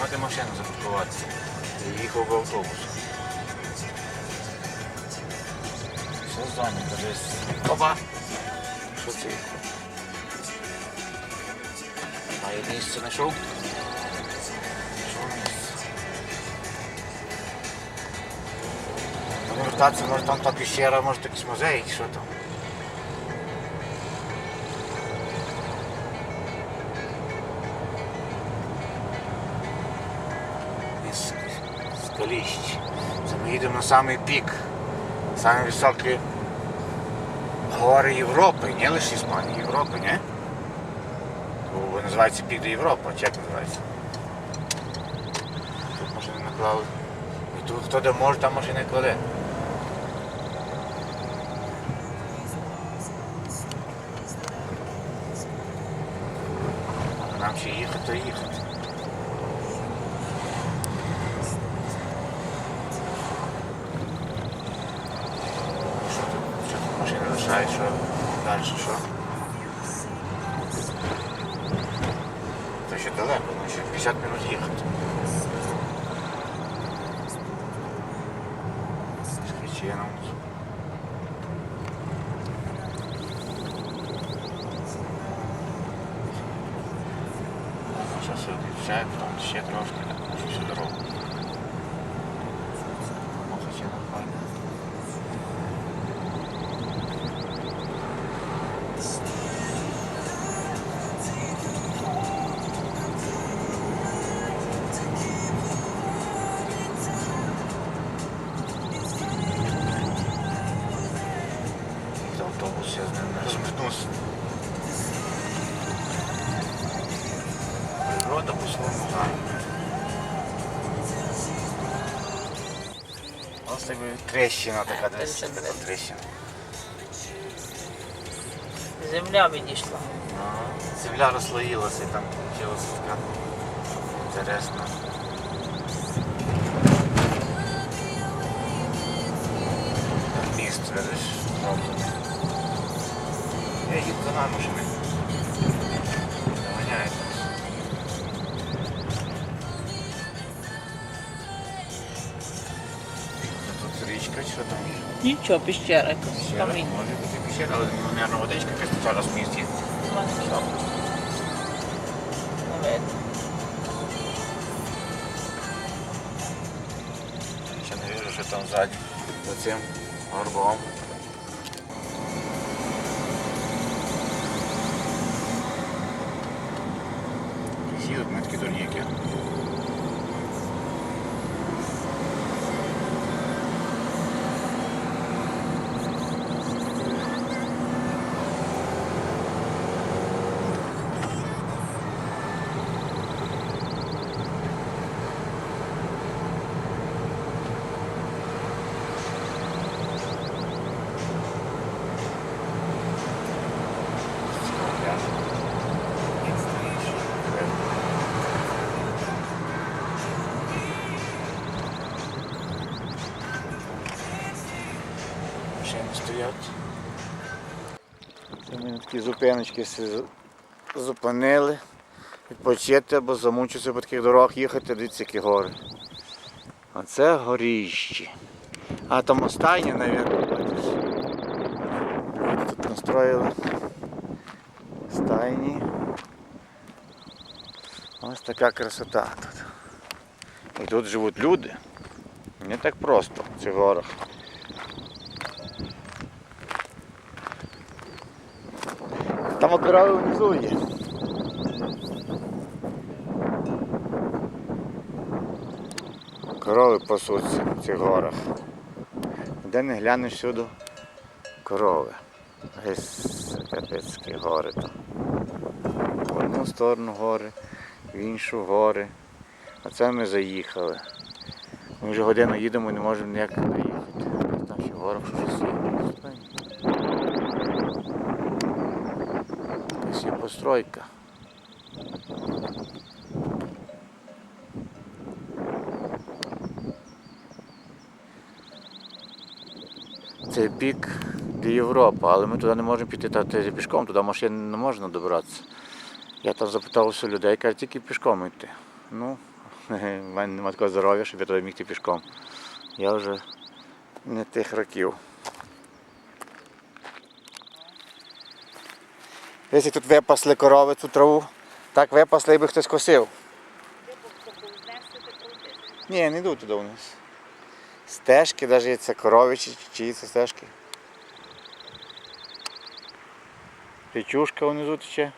нема де машину запаркуватися. І їхав в автобус. Все зайнято десь. Опа! Що це? Має місце знайшов? Знайшов місце. Будемо вертатися, може там та піщера, може якийсь музей, що там. 200. Це ми їдемо на самий пік, самі високі гори Європи, не лише Іспанії, Європи, не? Бо називається пік до Європи, а як називається? Тут може не наклали. І тут хто де може, там може не кладе. А нам ще їхати, то їхати. Далі що? Це розминуся. Природа по-своєму гарна. Ось так трещина така десь. Трещина, така да. Трещина. Земля відійшла. Ага. Земля розслоїлася і там вийшла така інтересна. Я їду за нами машини. Доганяють нас. Це Тут річка, чи що там? Нічого, піщера якась. Пещера? Камінь. Може бути пещера, але, ну, мабуть, водичка якась зараз в місті. Все. Не видно. Ще не вижу, що там ззаді. За цим горбом. Стоять. Це ми такі зупиночки зупинили. Відпочити або замучитися по таких дорогах їхати, дивіться, які гори. А це горіщі. А там останнє, мабуть, бачиш. Тут настроїли стайні. Ось така красота тут. І тут живуть люди. Не так просто в цих горах. Там окорови внизу є. Корови пасуться в цих горах. Де не глянеш всюди корови. Гесь капецькі гори там. В одну сторону гори, в іншу гори. А це ми заїхали. Ми вже годину їдемо і не можемо ніяк доїхати. Там ще в горах щось є. Якась постройка. Це пік до Європи, але ми туди не можемо піти та ти пішком, туди машин не можна добратися. Я там запитав усіх людей, кажуть, тільки пішком йти. Ну, У мене немає такого здоров'я, щоб я туди міг йти пішком. Я вже не тих років. Якщо тут випасли корови, цю траву, так випасли, якби хтось косив. Ні, не йду туди вниз. Стежки, навіть це корові чи чиї це стежки. Річушка внизу тече.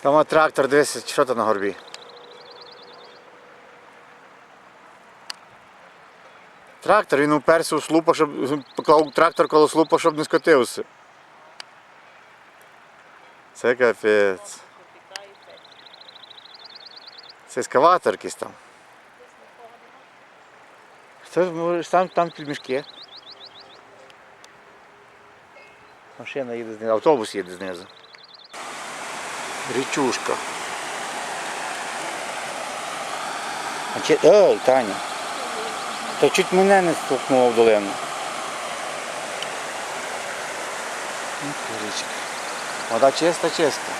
Там трактор, дивись, що там на горбі. Трактор, він уперся у слупа, щоб поклав трактор коло слупа, щоб не скотився. Це капець. Це ескаватор якийсь там. Це може, там, там мішки. Машина їде знизу, автобус їде знизу. Річушка. А чи... Ой, Таня. Та чуть мене не стукнуло в долину. Ну. Вода чиста, чиста.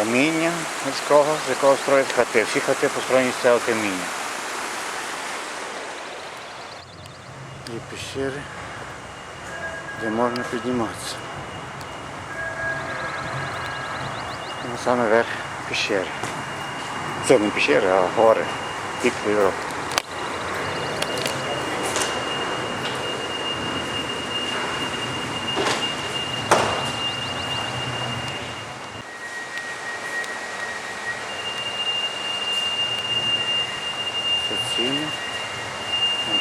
Каміння міського, з якого строять хати. Всі хати построєні з цього каміння. Є пещери, де можна підніматися. На саме верх пещери. Це не пещери, а гори. Пік Європи. Це ціни.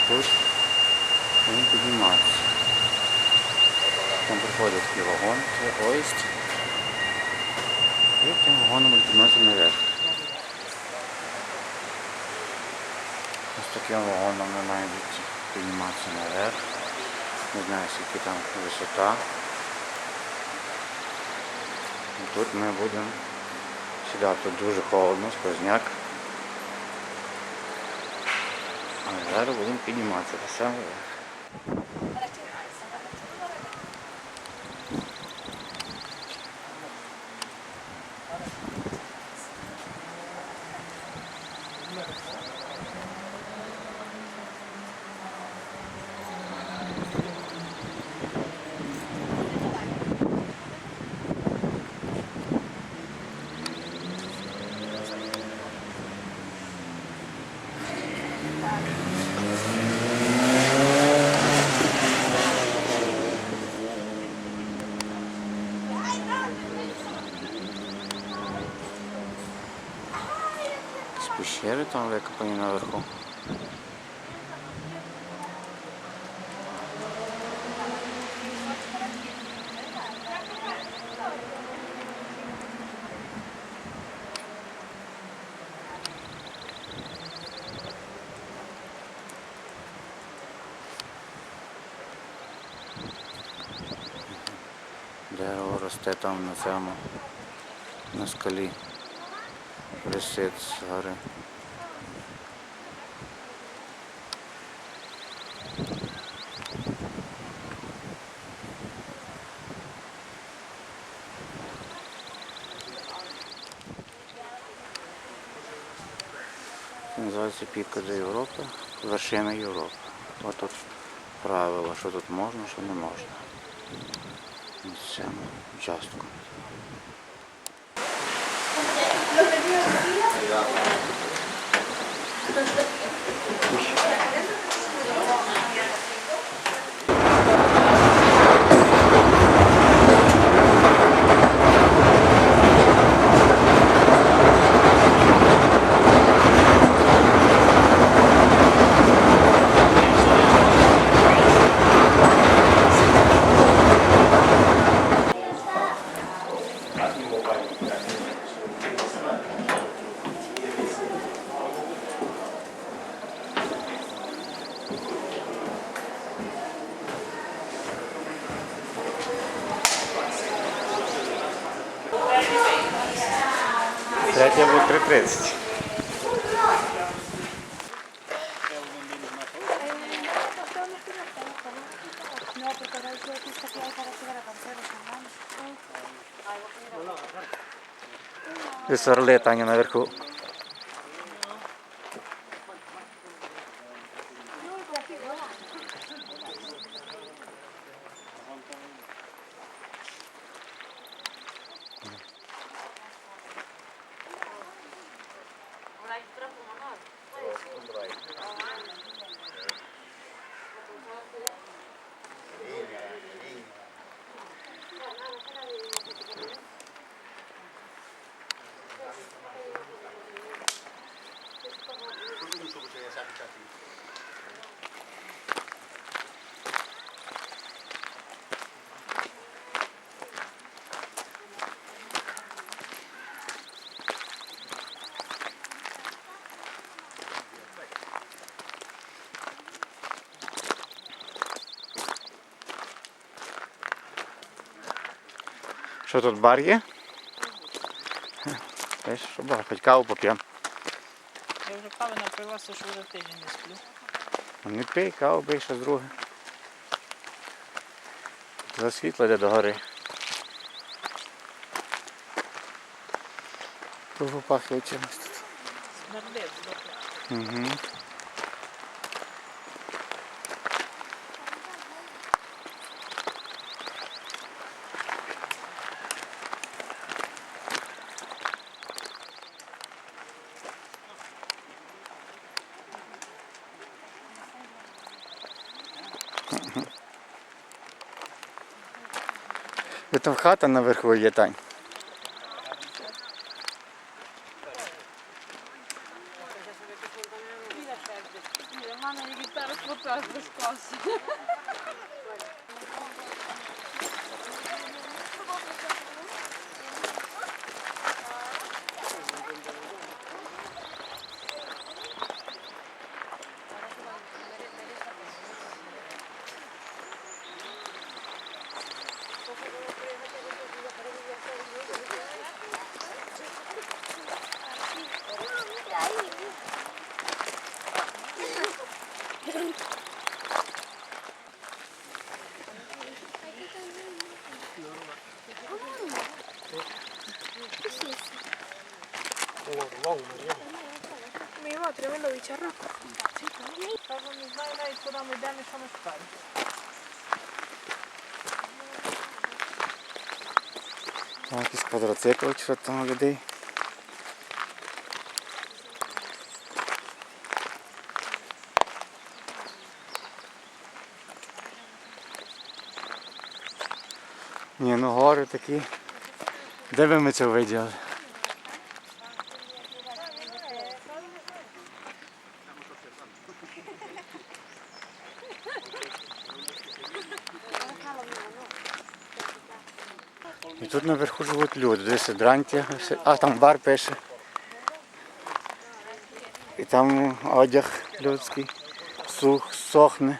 Тут він підніматися. Там приходить такий вагон, це оїзд. І тим вагоном буде наверх. Ось таким вагоном ми маємо підніматися наверх. Не знаю, скільки там висота. Тут ми будемо сідати. Дуже холодно, сквозняк. А зараз будемо підніматися до самого там лека панина върху. Дерево расте там на цяма на скали. Лисец, аре. це піка до Європи, вершина Європи. Ось тут правило, що тут можна, що не можна. Ось цьому участку. Десь орли Таня наверху. Що тут бар є? Теж що бар, хоч каву поп'ємо. Я вже кави напивався, що вже тиждень не сплю. Ну, Не пий, каву пий, що друге. За світло йде до гори. Тут попахує чимось тут. Смердив. Угу. Ви там хата наверху є, Тань? Там якийсь квадроцикл чи що там людей. Ні, ну гори такі. Де би ми це виділи? І тут наверху живуть люди. Десь дрантя, а там бар пише. І там одяг людський сух, сохне.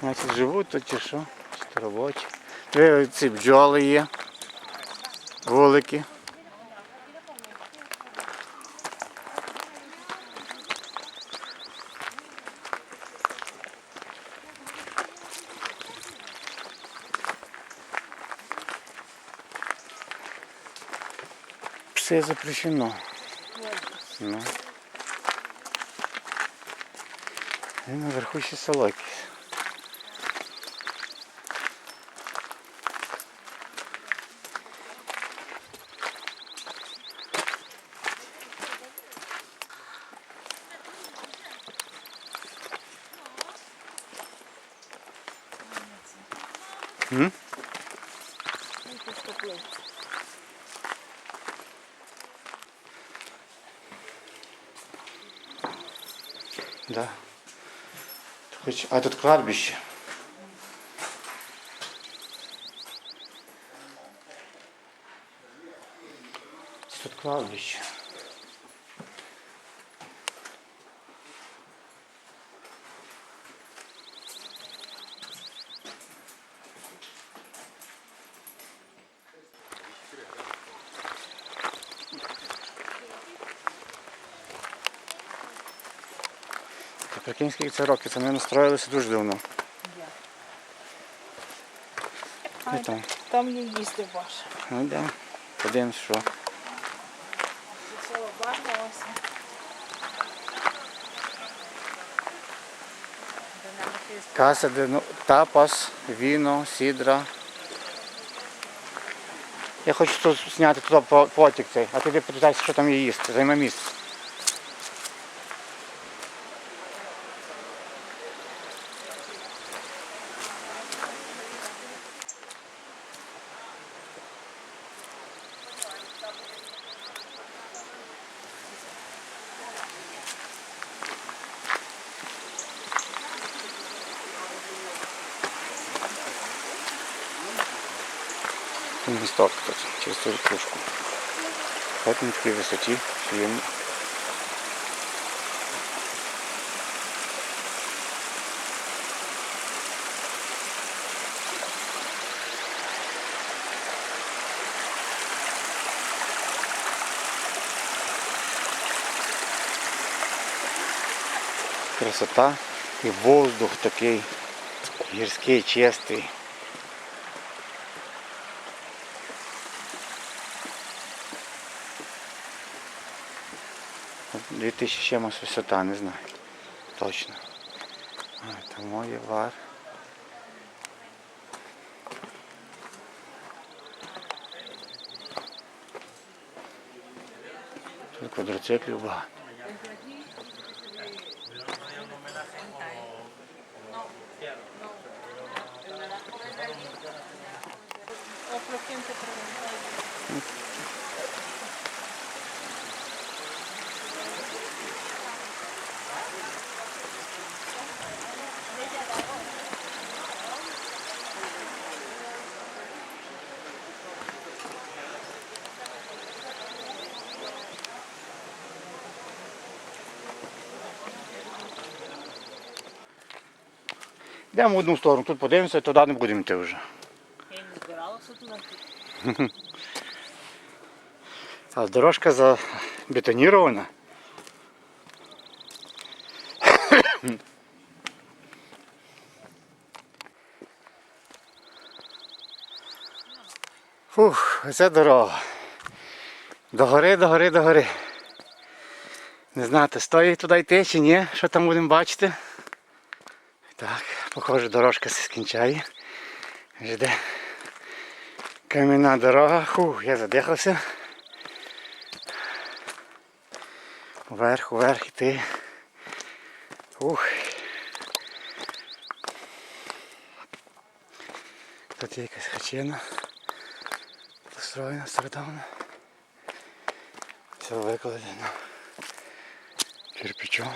Значить, живуть тут чи що, робочі. Ці бджоли є, вулики. Все запрещено. Ну. І наверху ще село якесь. М? Да. А тут кладбище. Тут кладбище. Прикинь, скільки це років, це ми настроїлися дуже давно. І там. Там є їсти ваше. Ну йдемо. Подивимось, що. Барва. Каса де ну, тапас, віно, сідра. Я хочу тут зняти туди потік цей, а ти питайся, що там є їсти, займе місце. Тут місток тут, через цю кружку. От на такій висоті, що красота і воздух такий гірський, чистий. 2000 чимось висота, не знаю. Точно. А, моє вар. Тут квадроциклів багато. Йдемо в одну сторону, тут подивимося, туди не будемо йти вже. Я не збиралася туди. А дорожка забетонірована. Фух, це дорога. До гори, до гори, до гори. Не знати, стоїть туди йти чи ні, що там будемо бачити. Так, похоже, дорожка се скінчає. Жде кам'яна дорога. Фух, я задихався. Вверх, вверх іти. Ух. Тут є якась хачина. Построєна стародавно. Все викладено кирпичом.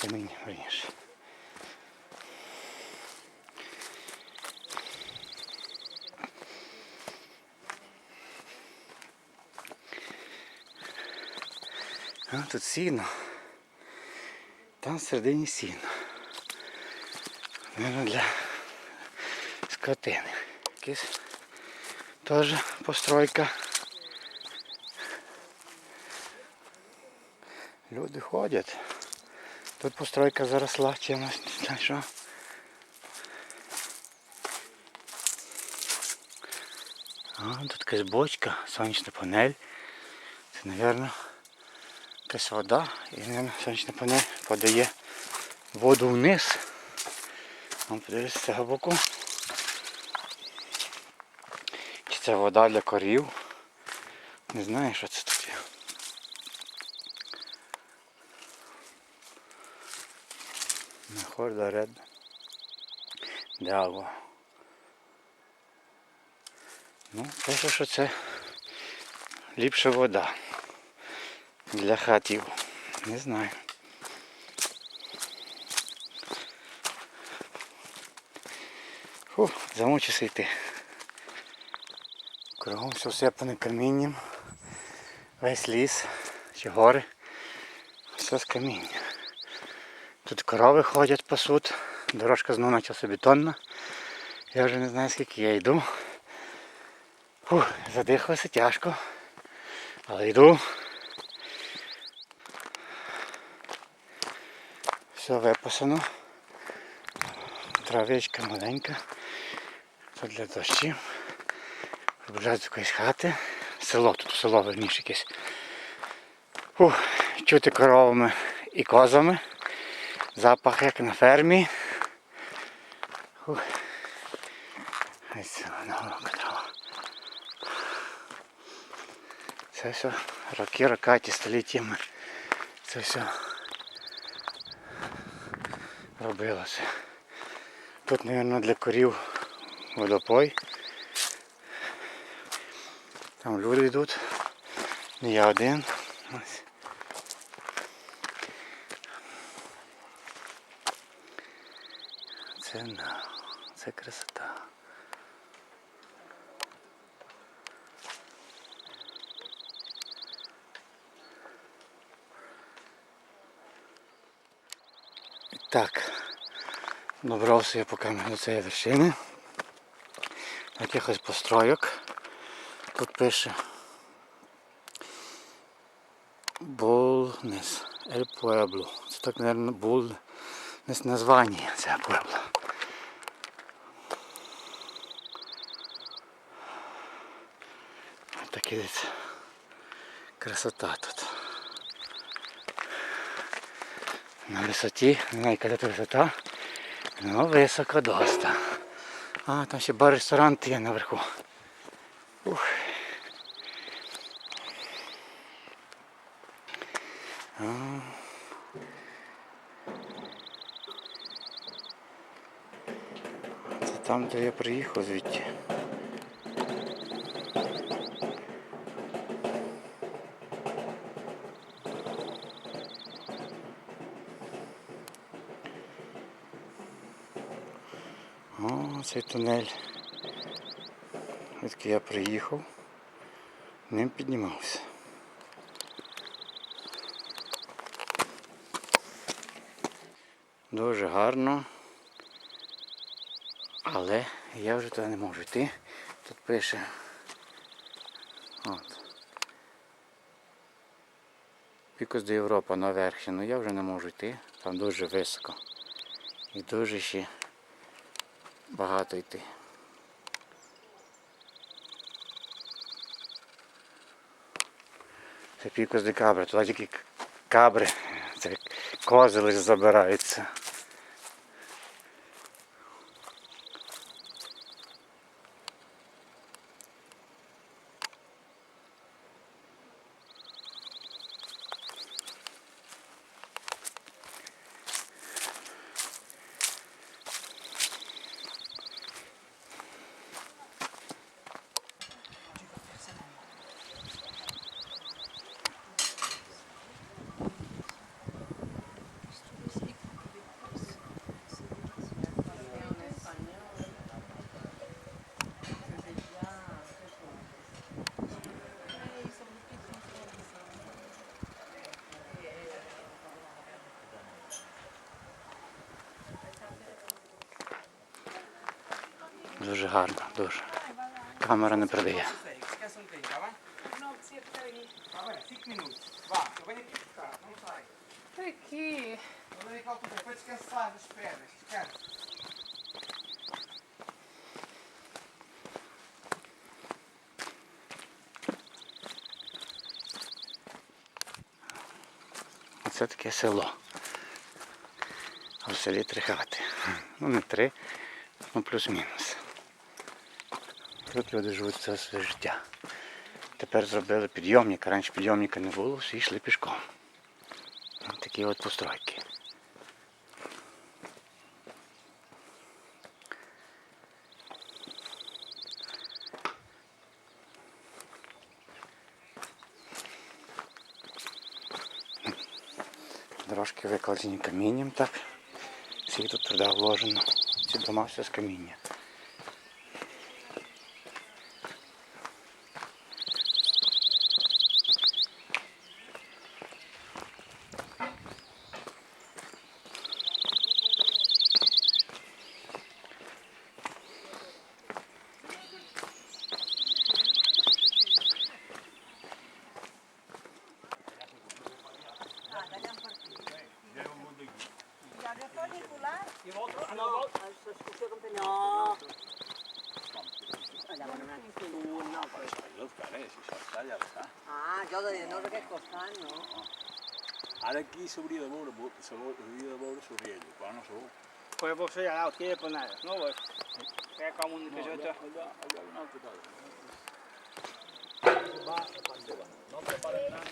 Камінь, верніше. А, тут сіно. Там всередині сіно. Наверно, для скотини. Якась теж постройка. Люди ходять. Тут постройка заросла чимось. не що. А, тут якась бочка, сонячна панель. Це, мабуть, якась вода і, мабуть, сонячна панель подає воду вниз. Подивіться з цього боку. Чи це вода для корів? Не знаю, що це da red de agua. Ну, пише, що це ліпша вода для хатів. Не знаю. Фу, замучився йти. Кругом все всипане камінням. Весь ліс чи гори. Все з каміння. Тут корови ходять, пасуть. Дорожка знову почалася бетонна. Я вже не знаю скільки я йду. Фу, задихався тяжко. Але йду. Все випасано. Травичка маленька. Це для дощів. Приближаються до якоїсь хати. Село, тут село верніше якесь. Чути коровами і козами. Запах як на фермі. Це все роки, рокаті, століттями. Це все робилося. Тут, мабуть, для корів водопой. Там люди йдуть. Не я один. Ось. Це на, це красота. Так, добрався я поки до цієї вершини. Якихось постройок. Тут пише Болнес Ель Пуебло. Це так, мабуть, Болнес названня цього Пуебло. Десь красота тут. На висоті, не знаю, яка висота, але високо доста. А, там ще бар-ресторан є наверху. Ух. А. Це там, де я приїхав звідти. Цей тунель. Звідки я приїхав, ним піднімався. Дуже гарно. Але я вже туди не можу йти. Тут пише. От. Пікос до Європа на верхі, ну я вже не можу йти. Там дуже високо. І дуже ще багато йти. Це пікус де кабри, туди тільки кабри, це кози лише забираються. Ao tempo para descansar das pernas. Descansa. Оце таке село. А в селі три хати. Ну не три, ну плюс-мінус. Тут люди живуть все своє життя. Тепер зробили підйомник, раніше підйомника не було, всі йшли пішком. Такі от постройки. Дорожки викладені камінням так. Всі тут туди вложено. Ці дома все з каміння. borde su riello, qua non não, Poi posso andare não ottenere per nada, no vuoi? Che não, un che c'è? não, allora un altro não, Va, va, va. não, preparare nada.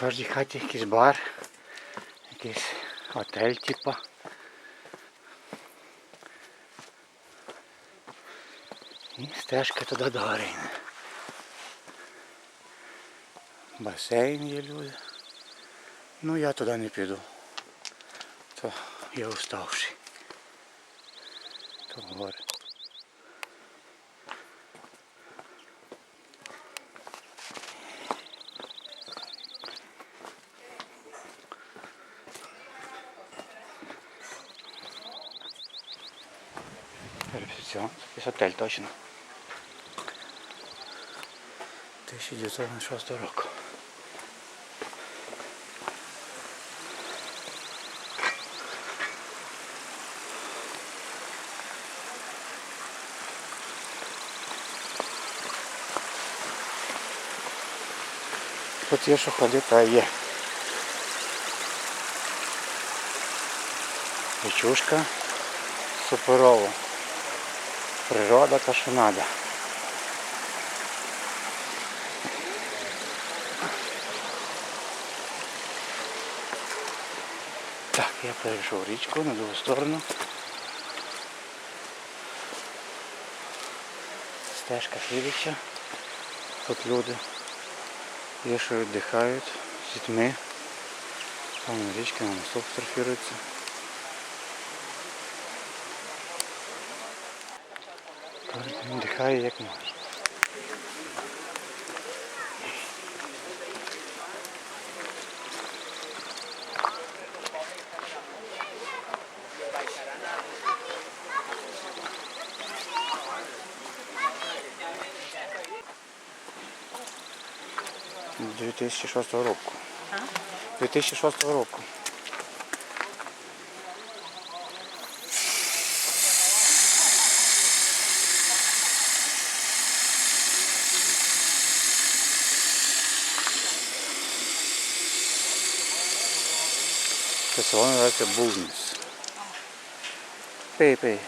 Кожній хаті якийсь бар, якийсь готель, типа. І стежка туди до гори. Басейн є люди. Ну я туди не піду. То я уставший. То гори. Якийсь готель точно. 1906 року. Тут є що ходити, а є. Природа та що надо. Так, я перейшов річку на другу сторону. Стежка слідча. Тут люди є, що віддихають з дітьми. Там річка на носок фотографірується. Віддихає як може. З 2006 року. 2006 року. Це село називається Бузніс. Пий,